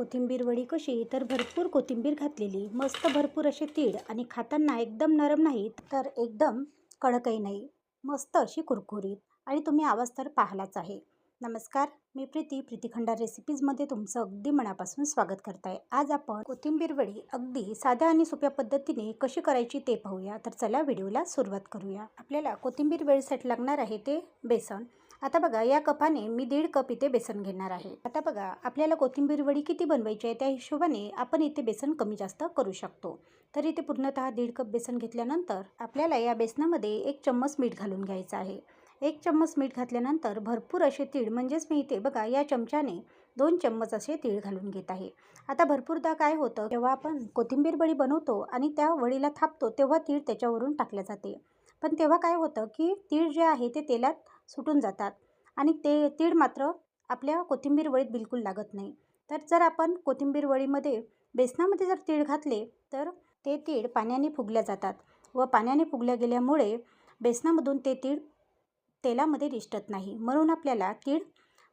कोथिंबीर वडी कशी तर भरपूर कोथिंबीर घातलेली. मस्त भरपूर असे तीळ आणि खाताना एकदम नरम नाहीत तर एकदम कडकही नाही. मस्त अशी कुरकुरीत. आणि तुम्ही आवाज तर पाहिलाच आहे. नमस्कार मी प्रीती. प्रीती खंडार रेसिपीजमध्ये तुमचं अगदी मनापासून स्वागत करताय. आज आपण कोथिंबीर वडी अगदी साध्या आणि सोप्या पद्धतीने कशी करायची ते पाहूया. तर चला व्हिडिओला सुरुवात करूया. आपल्याला कोथिंबीर वेळीसाठी लागणार आहे ते बेसन. आता बघा या कपाने मी दीड कप इथे बेसन घेणार आहे. आता बघा आपल्याला कोथिंबीर वडी किती बनवायची आहे त्या हिशोबाने आपण इथे बेसन कमी जास्त करू शकतो. तर इथे पूर्णतः दीड कप बेसन घेतल्यानंतर आपल्याला या बेसनामध्ये एक चम्मच मीठ घालून घ्यायचं आहे. एक चम्मच मीठ घातल्यानंतर भरपूर असे तीळ म्हणजेच मी इथे बघा या चमच्याने दोन चम्मच असे तीळ घालून घेत आहे. आता भरपूरदा काय होतं जेव्हा आपण कोथिंबीर वडी बनवतो आणि त्या वडीला थापतो तेव्हा तीळ त्याच्यावरून टाकल्या जाते. पण तेव्हा काय होतं की तीळ जे आहे ते तेलात सुटून जातात. आणि ते तीळ मात्र आपल्या कोथिंबीर वळीत बिलकुल लागत नाही. तर जर आपण कोथिंबीर वळीमध्ये बेसनामध्ये जर तीळ घातले तर ते तीळ पाण्याने फुगल्या जातात व पाण्याने फुगल्या गेल्यामुळे बेसनामधून ते तीळ तेलामध्ये रिष्टत नाही. म्हणून आपल्याला तीळ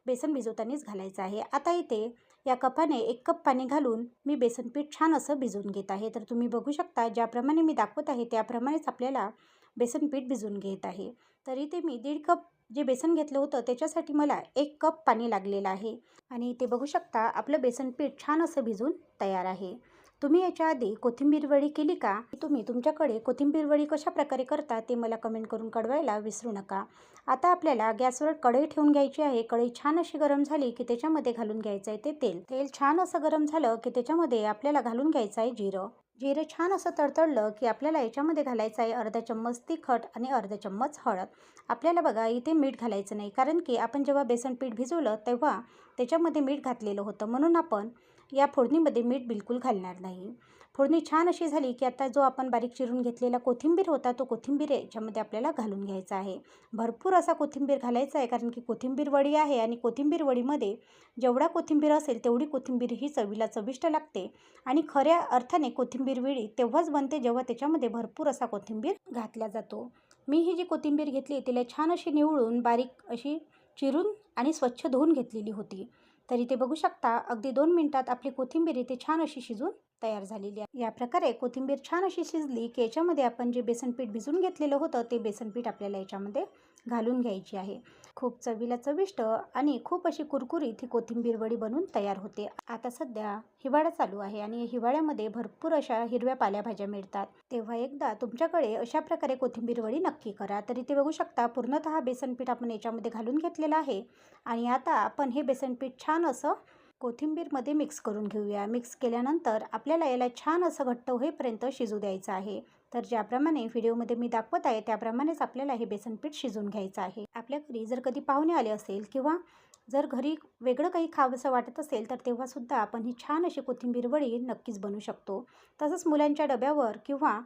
बेसन भिजवतानाच घालायचं आहे. आता इथे या कपाने एक कप पाणी घालून मी बेसन पीठ छान असं भिजवून घेत आहे. तर तुम्ही बघू शकता ज्याप्रमाणे मी दाखवत आहे त्याप्रमाणेच आपल्याला बेसन पीठ भिजवून घेत आहे. तर इथे मी दीड कप जे बेसन घेतलं होतं त्याच्यासाठी मला एक कप पाणी लागलेलं आहे. आणि ते बघू शकता आपलं बेसन पीठ छान असं भिजून तयार आहे. तुम्ही याच्या आधी कोथिंबीर वडी केली का? तुम्ही तुमच्याकडे कोथिंबीर वडी कशा प्रकारे करता ते मला कमेंट करून कळवायला विसरू नका. आता आपल्याला गॅसवर कढई ठेवून घ्यायची आहे. कढई छान अशी गरम झाली की त्याच्यामध्ये घालून घ्यायचं आहे ते तेल. तेल छान असं गरम झालं की त्याच्यामध्ये आपल्याला घालून घ्यायचं आहे जिरं. जिरं छान असं तडतडलं की आपल्याला याच्यामध्ये घालायचं आहे अर्धा चम्मच तिखट आणि अर्धा चम्मच हळद. आपल्याला बघा इथे मीठ घालायचं नाही. कारण की आपण जेव्हा बेसन पीठ भिजवलं तेव्हा त्याच्यामध्ये मीठ घातलेलं होतं. म्हणून आपण या फोडणीमध्ये मीठ बिलकुल घालणार नाही. फोडणी छान अशी झाली की आता जो आपण बारीक चिरून घेतलेला कोथिंबीर होता तो कोथिंबीर याच्यामध्ये आपल्याला घालून घ्यायचा आहे. भरपूर असा कोथिंबीर घालायचा आहे कारण की कोथिंबीर वडी आहे आणि कोथिंबीर वडीमध्ये जेवढा कोथिंबीर असेल तेवढी कोथिंबीर ही चवीला चविष्ट लागते आणि खऱ्या अर्थाने कोथिंबीर वेळी तेव्हाच बनते जेव्हा त्याच्यामध्ये भरपूर असा कोथिंबीर घातला जातो. मी ही जी कोथिंबीर घेतली तिला छान अशी निवडून बारीक अशी चिरून आणि स्वच्छ धुवून घेतलेली होती. तर इथे बघू शकता अगदी दोन मिनटात आपली कोथिंबीर इथे छान अशी शिजून तयार झालेली आहे. या प्रकारे कोथिंबीर छान अशी शिजली की याच्यामध्ये आपण जे बेसनपीठ भिजून घेतलेलं होतं ते बेसनपीठ आपल्याला याच्यामध्ये घालून घ्यायची आहे. खूप चवीला चविष्ट आणि खूप अशी कुरकुरीत ही कोथिंबीर वडी बनून तयार होते. आता सध्या हिवाळा चालू आहे आणि हिवाळ्यामध्ये भरपूर अशा हिरव्या पाल्याभाज्या मिळतात. तेव्हा एकदा तुमच्याकडे अशा प्रकारे कोथिंबीर वडी नक्की करा. तरी ते बघू शकता पूर्णतः बेसनपीठ आपण याच्यामध्ये घालून घेतलेलं आहे आणि आता आपण हे बेसनपीठ छान असं कोथिंबीरमध्ये मिक्स करून घेऊया. मिक्स केल्यानंतर आपल्याला याला छान असं घट्ट होईपर्यंत शिजू द्यायचं आहे. तर ज्याप्रमाणे व्हिडिओमध्ये मी दाखवत आहे त्याप्रमाणेच आपल्याला हे बेसनपीठ शिजून घ्यायचं आहे. आपल्या घरी जर कधी पाहुणे आले असेल किंवा जर घरी वेगळं काही खावंसं वाटत असेल तर तेव्हासुद्धा आपण ही छान अशी कोथिंबीर वडी नक्कीच बनवू शकतो. तसंच मुलांच्या डब्यावर किंवा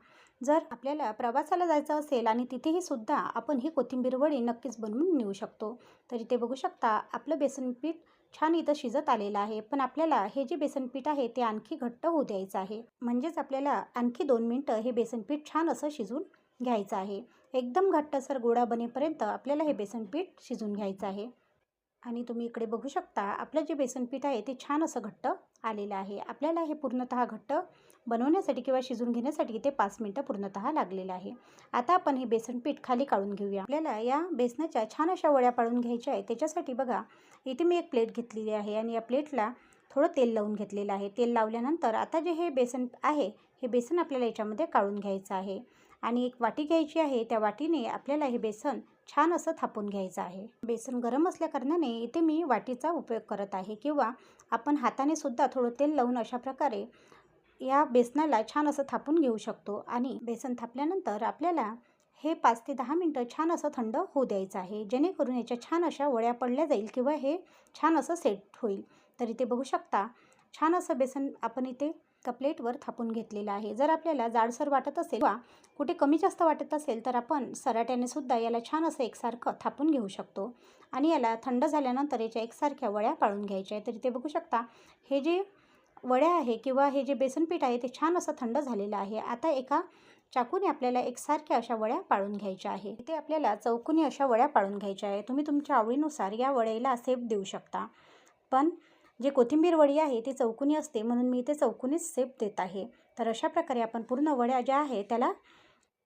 जर आपल्याला प्रवासाला जायचं असेल आणि तिथेही सुद्धा आपण ही कोथिंबीर वडी नक्कीच बनवून नेऊ शकतो. तर इथे बघू शकता आपलं बेसनपीठ छान इथं शिजत आलेलं आहे. पण आपल्याला हे जे बेसनपीठ आहे ते आणखी घट्ट होऊ द्यायचं आहे. म्हणजेच आपल्याला आणखी दोन मिनटं हे बेसनपीठ छान असं शिजून घ्यायचं आहे. एकदम घट्टसर गोळा बनेपर्यंत आपल्याला हे बेसनपीठ शिजून घ्यायचं आहे. आणि तुम्ही इकडे बघू शकता आपलं जे बेसनपीठ आहे ते छान असं घट्ट आलेलं आहे. आपल्याला हे पूर्णतः घट्ट बनवण्यासाठी किंवा शिजून घेण्यासाठी ते पाच मिनटं पूर्णतः लागलेलं आहे. आता आपण हे बेसन पीठ खाली काढून घेऊया. आपल्याला या बेसनाच्या छान अशा वड्या पाडून घ्यायच्या आहे त्याच्यासाठी बघा इथे मी एक प्लेट घेतलेली आहे आणि या प्लेटला थोडं तेल लावून घेतलेलं आहे. तेल लावल्यानंतर आता जे हे बेसन आहे हे बेसन आपल्याला याच्यामध्ये काढून घ्यायचं आहे. आणि एक वाटी घ्यायची आहे. त्या वाटीने आपल्याला हे बेसन छान असं थापून घ्यायचं आहे. बेसन गरम असल्याकारणाने इथे मी वाटीचा उपयोग करत आहे. किंवा आपण हाताने सुद्धा थोडं तेल लावून अशा प्रकारे या बेसनाला छान असं थापून घेऊ शकतो. आणि बेसन थापल्यानंतर आपल्याला हे पाच ते दहा मिनटं छान असं थंड होऊ द्यायचं आहे. जेणेकरून याच्या छान अशा वळ्या पडल्या जाईल किंवा हे छान असं सेट होईल. तर इथे बघू शकता छान असं बेसन आपण इथे त्या प्लेटवर थापून घेतलेलं आहे. जर आपल्याला जाडसर वाटत असेल किंवा कुठे कमी जास्त वाटत असेल तर आपण सराट्याने सुद्धा याला छान असं एकसारखं थापून घेऊ शकतो. आणि याला थंड झाल्यानंतर याच्या एकसारख्या वळ्या पाळून घ्यायच्या आहे तर इथे बघू शकता हे जे वड्या आहे किंवा हे जे बेसनपीठ आहे ते छान असं थंड झालेलं आहे. आता एका चाकूने आपल्याला एकसारख्या अशा वड्या पाळून घ्यायच्या आहे इथे आपल्याला चौकोनी अशा वड्या पाळून घ्यायच्या आहे तुम्ही तुमच्या आवडीनुसार या वड्याला सेप देऊ शकता. पण जे कोथिंबीर वडी आहे ती चौकोनी असते म्हणून मी ते चौकोनीच सेप देत आहे. तर अशा प्रकारे आपण पूर्ण वड्या ज्या आहे त्याला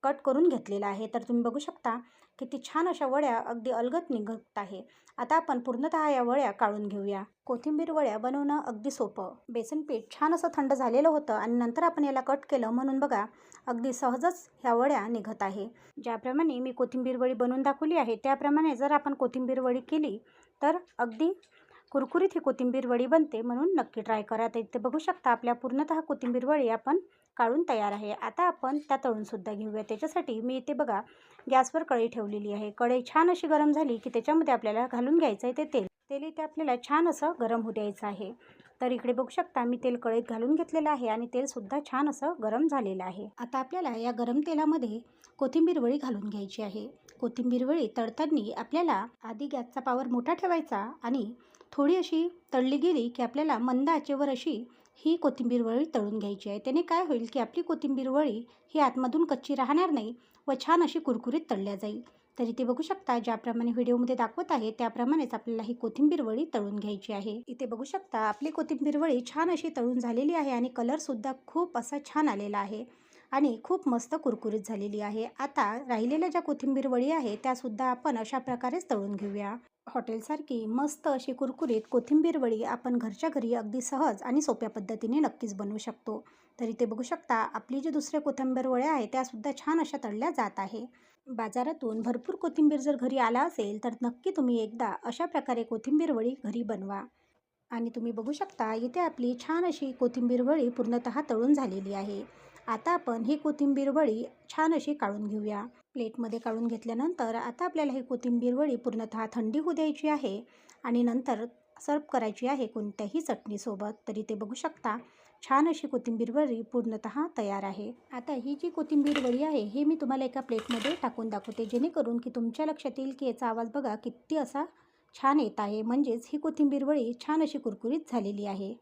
कट करून घेतलेला आहे तर तुम्ही बघू शकता किती छान अशा वड्या अगदी अलगत निघत आहे. आता आपण पूर्णतः या वड्या काढून घेऊया. कोथिंबीर वड्या बनवणं अगदी सोपं. बेसन पीठ छान असं थंड झालेलं होतं आणि नंतर आपण याला कट केलं म्हणून बघा अगदी सहजच ह्या वड्या निघत आहे. ज्याप्रमाणे मी कोथिंबीर वडी बनवून दाखवली आहे त्याप्रमाणे जर आपण कोथिंबीर वडी केली तर अगदी कुरकुरीत ही कोथिंबीर वडी बनते म्हणून नक्की ट्राय करा. तर इथे बघू शकता आपल्या पूर्णतः कोथिंबीर वडी आपण काढून तयार आहे. आता आपण त्या तळूनसुद्धा घेऊया. त्याच्यासाठी मी इथे बघा गॅसवर कढई ठेवलेली आहे. कढई छान अशी गरम झाली की त्याच्यामध्ये आपल्याला घालून घ्यायचं आहे ते तेल. तेल इथे आपल्याला छान असं गरम होऊ द्यायचं आहे. तर इकडे बघू शकता मी तेल कढईत घालून घेतलेलं आहे आणि तेलसुद्धा छान असं गरम झालेलं आहे. आता आपल्याला या गरम तेलामध्ये कोथिंबीर वळी घालून घ्यायची आहे. कोथिंबीर वळी तळताना आपल्याला आधी गॅसचा पावर मोठा ठेवायचा आणि थोडी अशी तळली गेली की आपल्याला मंद आचेवर अशी ही कोथिंबीर वळी तळून घ्यायची आहे. त्याने काय होईल की आपली कोथिंबीर वळी ही आतमधून कच्ची राहणार नाही व छान अशी कुरकुरीत तळल्या जाईल. तर इथे बघू शकता ज्याप्रमाणे व्हिडिओमध्ये दाखवत आहे त्याप्रमाणेच आपल्याला ही कोथिंबीर वळी तळून घ्यायची आहे. इथे बघू शकता आपली कोथिंबीर वळी छान अशी तळून झालेली आहे आणि कलरसुद्धा खूप असा छान आलेला आहे. आणि खूप मस्त कुरकुरीत झालेली आहे. आता राहिलेल्या ज्या कोथिंबीर वडी आहे त्यासुद्धा आपण अशा प्रकारेच तळून घेऊया. हॉटेलसारखी मस्त अशी कुरकुरीत कोथिंबीर वडी आपण घरच्या घरी अगदी सहज आणि सोप्या पद्धतीने नक्कीच बनवू शकतो. तर इथे बघू शकता आपली जी दुसऱ्या कोथिंबीर वड्या आहे त्यासुद्धा छान अशा तळल्या जात आहे. बाजारातून भरपूर कोथिंबीर जर घरी आला असेल तर नक्की तुम्ही एकदा अशा प्रकारे कोथिंबीर वडी घरी बनवा. आणि तुम्ही बघू शकता इथे आपली छान अशी कोथिंबीर वडी पूर्णतः तळून झालेली आहे. आता आपण ही कोथिंबीर वडी छान अशी काढून घेऊया. प्लेटमध्ये काढून घेतल्यानंतर आता आपल्याला ही कोथिंबीर वडी पूर्णतः थंडी होऊ द्यायची आहे आणि नंतर सर्व करायची आहे कोणत्याही चटणीसोबत. तरी ते बघू शकता छान अशी कोथिंबीर वडी पूर्णतः तयार आहे. आता ही जी कोथिंबीर वडी आहे हे मी तुम्हाला एका प्लेटमध्ये टाकून दाखवते जेणेकरून की तुमच्या लक्षात येईल की याचा आवाज बघा किती असा छान येत आहे. म्हणजेच ही कोथिंबीर वडी छान अशी कुरकुरीत झालेली आहे.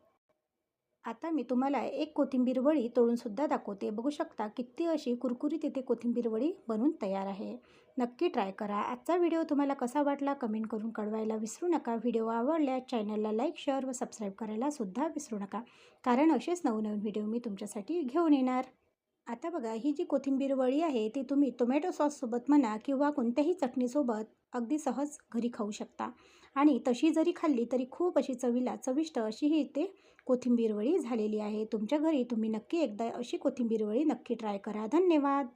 आता मी तुम्हाला एक कोथिंबीर वडी तळूनसुद्धा दाखवते. बघू शकता किती अशी कुरकुरीत इथे कोथिंबीर वडी बनून तयार आहे. नक्की ट्राय करा. आजचा व्हिडिओ तुम्हाला कसा वाटला कमेंट करून कळवायला विसरू नका. व्हिडिओ आवडल्यास चॅनलला लाईक शेअर व सबस्क्राईब करायलासुद्धा विसरू नका. कारण असेच नवनवीन व्हिडिओ मी तुमच्यासाठी घेऊन येणार. आता बघा ही जी कोथिंबीर वडी आहे ती तुम्ही टोमॅटो सॉससोबत म्हणा किंवा कोणत्याही चटणीसोबत अगदी सहज घरी खाऊ शकता. आणि तशी जरी खाल्ली तरी खूप अशी चवीला चविष्ट अशी ही इथे कोथिंबीर वडी झालेली आहे. तुमच्या घरी तुम्ही नक्की एकदा अशी कोथिंबीर वडी नक्की ट्राय करा. धन्यवाद!